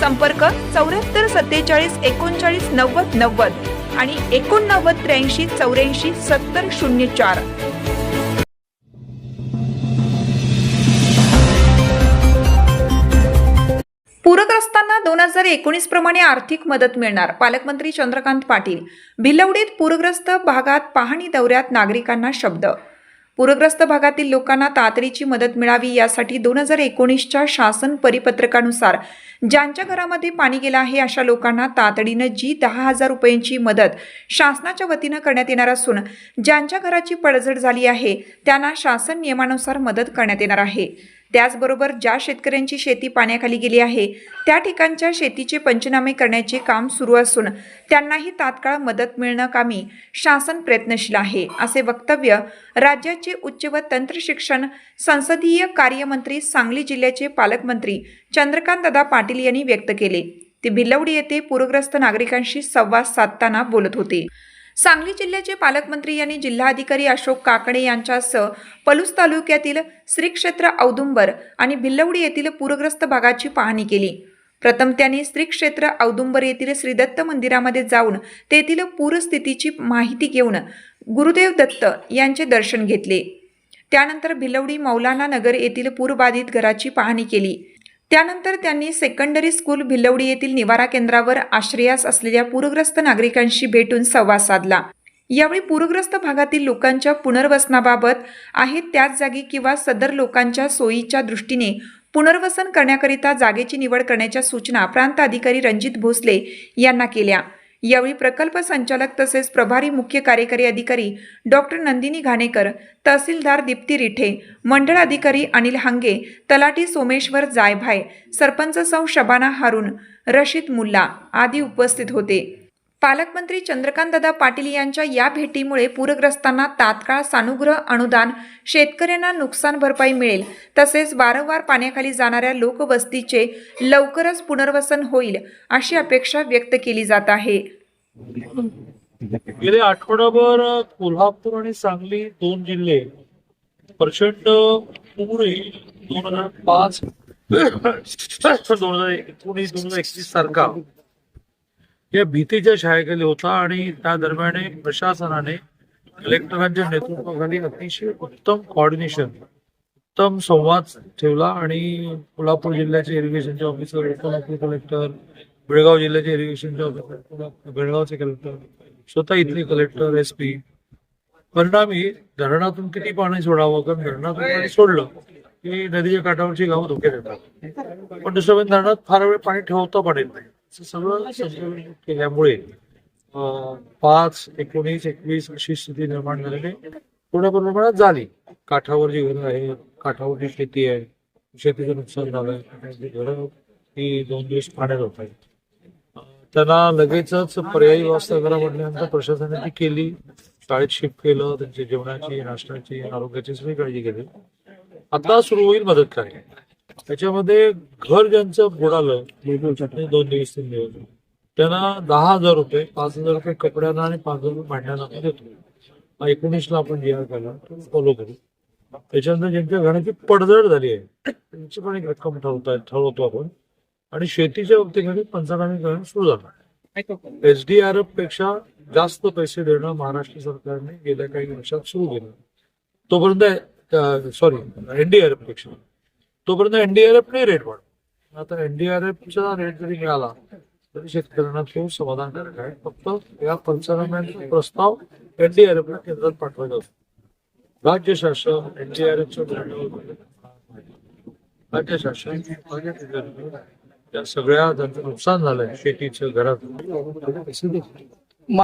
संपर्क चौऱ्याहत्तर सत्तेचाळीस एकोणचाळीस नव्वद नव्वद आणि एकोणनव्वद त्र्याऐंशी चौऱ्याऐंशी सत्तर शून्य चार. पूरग्रस्तांना दोन हजार एकोणीस प्रमाणे आर्थिक मदत मिळणार पालकमंत्री चंद्रकांत पाटील. भिलवडीत पूरग्रस्त भागात पाहणी दौऱ्यात नागरिकांना शब्द पूरग्रस्त भागातील लोकांना तातडीची मदत मिळावी यासाठी दोन हजार एकोणीसच्या शासन परिपत्रकानुसार ज्यांच्या घरामध्ये पाणी गेलं आहे अशा लोकांना तातडीनं जी दहा हजार रुपयांची मदत शासनाच्या वतीनं करण्यात येणार असून ज्यांच्या घराची पडझड झाली आहे त्यांना शासन नियमानुसार मदत करण्यात येणार आहे. त्याचबरोबर ज्या शेतकऱ्यांची शेती पाण्याखाली गेली आहे त्या ठिकाणच्या शेतीचे पंचनामे करण्याचे काम सुरू असून त्यांनाही तात्काळ मदत मिळणं कामी शासन प्रयत्नशील आहे असे वक्तव्य राज्याचे उच्च व तंत्र शिक्षण संसदीय कार्यमंत्री सांगली जिल्ह्याचे पालकमंत्री चंद्रकांतदादा पाटील यांनी व्यक्त केले. ते भिलवडी येथे पूरग्रस्त नागरिकांशी संवाद साधताना बोलत होते. सांगली जिल्ह्याचे पालकमंत्री यांनी जिल्हाधिकारी अशोक काकडे यांच्यासह पलूस तालुक्यातील श्री क्षेत्र औदुंबर आणि भिल्लवडी येथील पूरग्रस्त भागाची पाहणी केली. प्रथम त्यांनी श्री क्षेत्र औदुंबर येथील श्री दत्त मंदिरामध्ये जाऊन तेथील पूरस्थितीची माहिती घेऊन गुरुदेव दत्त यांचे दर्शन घेतले. त्यानंतर भिलवडी मौलाना नगर येथील पूरबाधित घराची पाहणी केली. त्यानंतर त्यांनी सेकंडरी स्कूल भिलवडी येथील निवारा केंद्रावर आश्रयास असलेल्या पूरग्रस्त नागरिकांशी भेटून संवाद साधला. यावेळी पूरग्रस्त भागातील लोकांच्या पुनर्वसनाबाबत आहेत त्याच जागी किंवा सदर लोकांच्या सोयीच्या दृष्टीने पुनर्वसन करण्याकरिता जागेची निवड करण्याच्या सूचना प्रांत अधिकारी रणजित भोसले यांना केल्या. यावेळी प्रकल्प संचालक तसेच प्रभारी मुख्य कार्यकारी अधिकारी डॉक्टर नंदिनी घाणेकर तहसीलदार दीप्ती रिठे मंडळ अधिकारी अनिल हांगे तलाठी सोमेश्वर जायभाय सरपंच सौ शबाना हारून रशीद मुल्ला आदी उपस्थित होते. पालकमंत्री चंद्रकांतदादा पाटील यांच्या या भेटीमुळे पूरग्रस्तांना तात्काळ सानुग्रह अनुदान शेतकऱ्यांना नुकसान भरपाई मिळेल तसेच वारंवार पाण्याखाली जाणाऱ्या लोकवस्तीचे लवकरच पुनर्वसन होईल अशी अपेक्षा व्यक्त केली जात आहे. गेले आठवडाभर कोल्हापूर आणि सांगली दोन जिल्हे प्रचंड पूर दोन हजार पाच दोन हजार एकोणीस दोन हजार एकवीस सारखा या भीतीच्या शाळेखाली होता आणि त्या दरम्यान प्रशासनाने कलेक्टरांच्या नेतृत्वाखाली अतिशय उत्तम कॉर्डिनेशन उत्तम संवाद ठेवला आणि कोल्हापूर जिल्ह्याचे इरिगेशनचे ऑफिसर कोल्हापूर कलेक्टर बेळगाव जिल्ह्याचे इरिगेशनचे ऑफिसर बेळगावचे कलेक्टर स्वतः इथले कलेक्टर एस पी परिणामी धरणातून किती पाणी सोडावं कारण धरणातून पाणी सोडलं की नदीच्या काठावरची गावं धोक्यात येतात. पण दुसऱ्या धरणात फार वेळ पाणी ठेवता पण येत नाही. सगळं केल्यामुळे पाच एकोणीस एकवीस अशी स्थिती निर्माण झालेली. थोड्या प्रमाणात झाली. काठावर जी घरं आहेत काठावरची शेती आहे शेतीचं नुकसान झालंय आणि घरं ही दोन दिवस पाण्यात होत आहेत. त्यांना लगेचच पर्यायी व्यवस्था करा म्हटल्यानंतर प्रशासनाने ती केली. शाळेत शिफ्ट केलं त्यांची जेवणाची नाश्त्याची आरोग्याची सगळी काळजी केली आता सुरू होईल मदत कार्य. त्याच्यामध्ये घर ज्यांचं बुडालं दोन दिवस तीन दिवस. त्यांना दहा हजार रुपये पाच हजार रुपये कपड्यांना आणि पाच हजार रुपये भांड्यांना देतो. एकोणीसला आपण जी आर केला फॉलो करू. त्याच्यानंतर ज्यांच्या घराची पडझड झाली आहे त्यांची पण एक रक्कम ठरवता ठरवतो आपण. आणि शेतीच्या बाबतीत म्हणजे पंचनामे करणं सुरू झालं. एसडीआरएफपेक्षा जास्त पैसे देणं महाराष्ट्र सरकारने गेल्या काही वर्षात सुरू केलं. तोपर्यंत सॉरी एनडीआरएफपेक्षा. तोपर्यंत एनडीआरएफने रेट वाढ आता एनडीआरएफचा रेट जरी मिळाला तरी शेतकऱ्यांना तो समाधानकारक आहे. फक्त या पंचनाम्यांचा प्रस्ताव एनडीआरएफला केंद्रात पाठवायचा होता. राज्य शासन एनडीआरएफचं राज्य शासन या सगळ्या ज्यांचं नुकसान झालंय. शेतीचं घरात